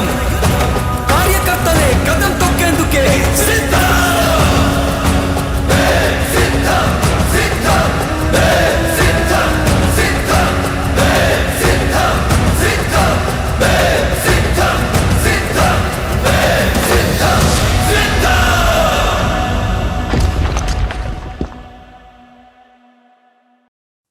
ఎన్నికల యుద్ధం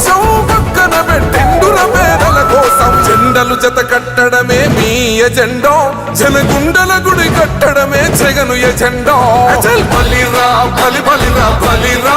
కోసం పక్కన పెట్టిండుర పేదల కోసం. జెండలు జత కట్టడమే మీ ఎజెండో. జనగుండల గుడి కట్టడమే జగను ఎజెండో. బలిరా బలి బలిరా బలిరా.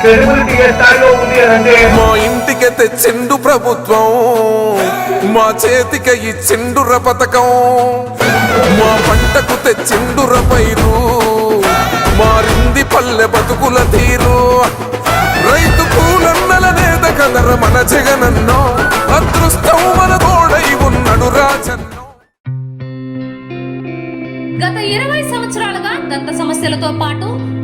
క్రెడిబిలిటీ ఏ స్థాయిలో ఉంది అని అంటే మా ఇంటికి తెచ్చిండు ప్రభుత్వం మా చేతికి ఇచ్చిండుర పథకం మా పంటకు తెచ్చిండుర పైరు మారింది పల్లె బతుకుల తీరు. రైతు కూలన్నల నేత కదర మన జగనన్నో అదృష్టం మన తోడై ఉన్నడు రాజన్నో. గత ఇరవై సంవత్సరాలుగా దంత సమస్యలతో పాటు